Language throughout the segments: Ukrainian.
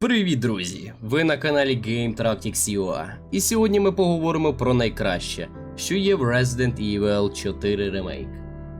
Привіт, друзі! Ви на каналі Game Tactics І сьогодні ми поговоримо про найкраще, що є в Resident Evil 4 Remake.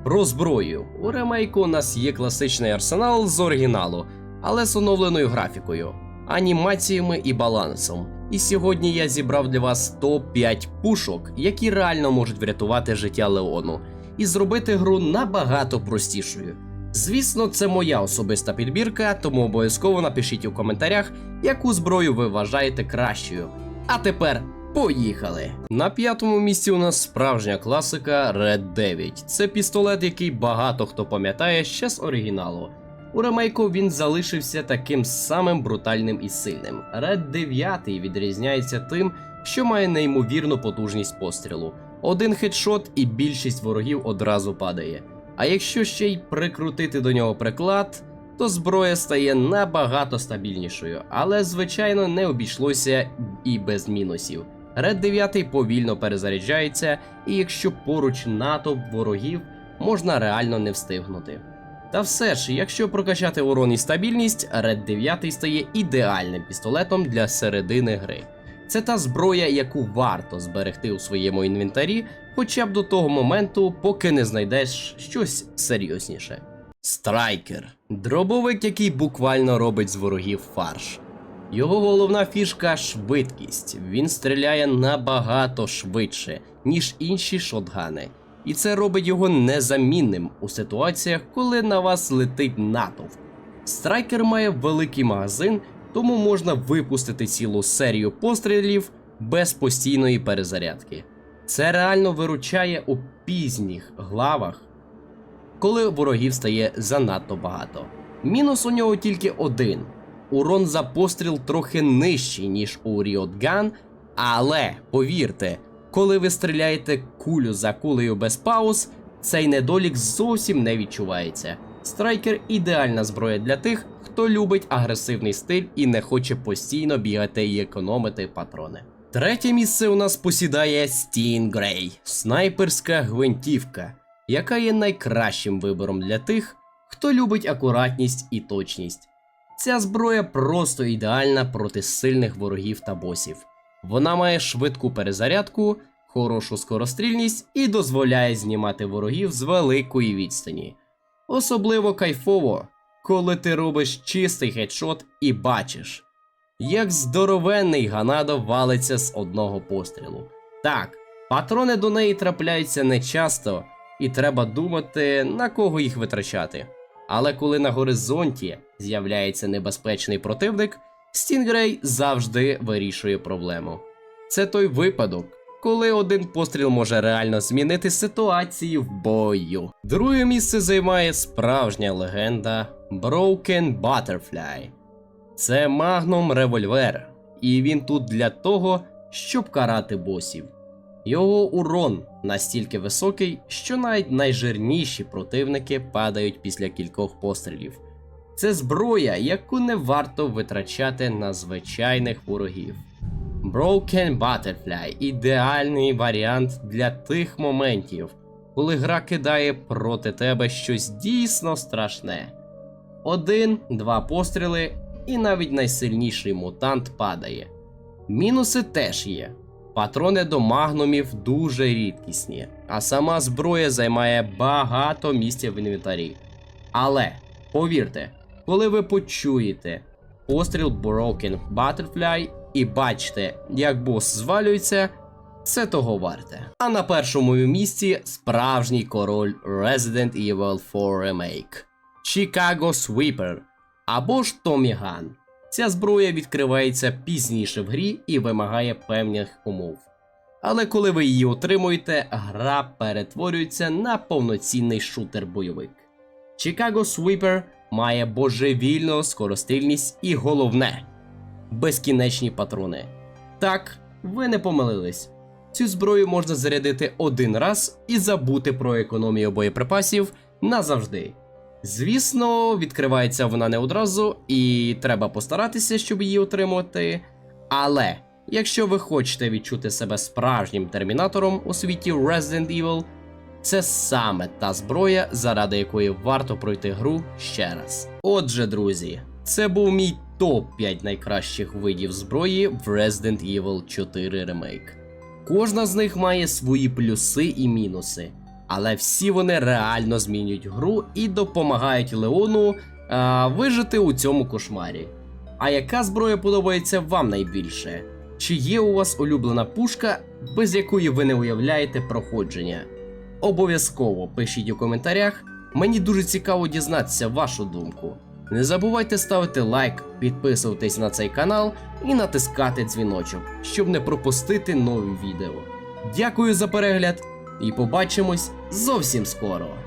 Про зброю. У ремейку у нас є класичний арсенал з оригіналу, але з оновленою графікою, анімаціями і балансом. І сьогодні я зібрав для вас топ-5 пушок, які реально можуть врятувати життя Леону, і зробити гру набагато простішою. Звісно, це моя особиста підбірка, тому обов'язково напишіть у коментарях, яку зброю ви вважаєте кращою. А тепер поїхали! На п'ятому місці у нас справжня класика Red 9. Це пістолет, який багато хто пам'ятає ще з оригіналу. У ремейку він залишився таким самим брутальним і сильним. Red 9 відрізняється тим, що має неймовірну потужність пострілу. Один хедшот і більшість ворогів одразу падає. А якщо ще й прикрутити до нього приклад, то зброя стає набагато стабільнішою, але звичайно не обійшлося і без мінусів. Ред 9 повільно перезаряджається, і якщо поруч натовп ворогів, можна реально не встигнути. Та все ж, якщо прокачати урон і стабільність, Red 9 стає ідеальним пістолетом для середини гри. Це та зброя, яку варто зберегти у своєму інвентарі, хоча б до того моменту, поки не знайдеш щось серйозніше. Страйкер дробовик, який буквально робить з ворогів фарш. Його головна фішка швидкість. Він стріляє набагато швидше, ніж інші шотгани. І це робить його незамінним у ситуаціях, коли на вас летить натовп. Страйкер має великий магазин, тому можна випустити цілу серію пострілів без постійної перезарядки. Це реально виручає у пізніх главах, коли ворогів стає занадто багато. Мінус у нього тільки один: урон за постріл трохи нижчий, ніж у Gun, але повірте, коли ви стріляєте кулю за кулею без пауз, цей недолік зовсім не відчувається. Страйкер ідеальна зброя для тих, хто любить агресивний стиль і не хоче постійно бігати і економити патрони. Третє місце у нас посідає Stingray – снайперська гвинтівка, яка є найкращим вибором для тих, хто любить акуратність і точність. Ця зброя просто ідеальна проти сильних ворогів та босів. Вона має швидку перезарядку, хорошу скорострільність і дозволяє знімати ворогів з великої відстані. Особливо кайфово, коли ти робиш чистий хедшот і бачиш, як здоровенний Ганадо валиться з одного пострілу. Так, патрони до неї трапляються нечасто, і треба думати, на кого їх витрачати. Але коли на горизонті з'являється небезпечний противник, Стінгрей завжди вирішує проблему. Це той випадок, коли один постріл може реально змінити ситуацію в бою. Друге місце займає справжня легенда Broken Butterfly. Це Magnum револьвер, і він тут для того, щоб карати босів. Його урон настільки високий, що навіть найжирніші противники падають після кількох пострілів. Це зброя, яку не варто витрачати на звичайних ворогів. Broken Butterfly ідеальний варіант для тих моментів, коли гра кидає проти тебе щось дійсно страшне. Один-два постріли, і навіть найсильніший мутант падає. Мінуси теж є. Патрони до магнумів дуже рідкісні, а сама зброя займає багато місця в інвентарі. Але повірте, коли ви почуєте постріл Broken Butterfly і бачите, як бос звалюється, це того варте. А на першому місці справжній король Resident Evil 4 Remake Chicago Sweeper або ж Tommy Gun. Ця зброя відкривається пізніше в грі і вимагає певних умов. Але коли ви її отримуєте, гра перетворюється на повноцінний шутер-бойовик. Chicago Sweeper має божевільну скоростильність і головне безкінечні патрони. Так, ви не помилились. Цю зброю можна зарядити один раз і забути про економію боєприпасів назавжди. Звісно, відкривається вона не одразу, і треба постаратися, щоб її отримати. Але якщо ви хочете відчути себе справжнім термінатором у світі Resident Evil, це саме та зброя, заради якої варто пройти гру ще раз. Отже, друзі, це був мій топ-5 найкращих видів зброї в Resident Evil 4 Remake. Кожна з них має свої плюси і мінуси, але всі вони реально змінюють гру і допомагають Леону а, вижити у цьому кошмарі. А яка зброя подобається вам найбільше? Чи є у вас улюблена пушка, без якої ви не уявляєте проходження? Обов'язково пишіть у коментарях, мені дуже цікаво дізнатися вашу думку. Не забувайте ставити лайк, підписуватись на цей канал і натискати дзвіночок, щоб не пропустити нові відео. Дякую за перегляд і побачимось зовсім скоро!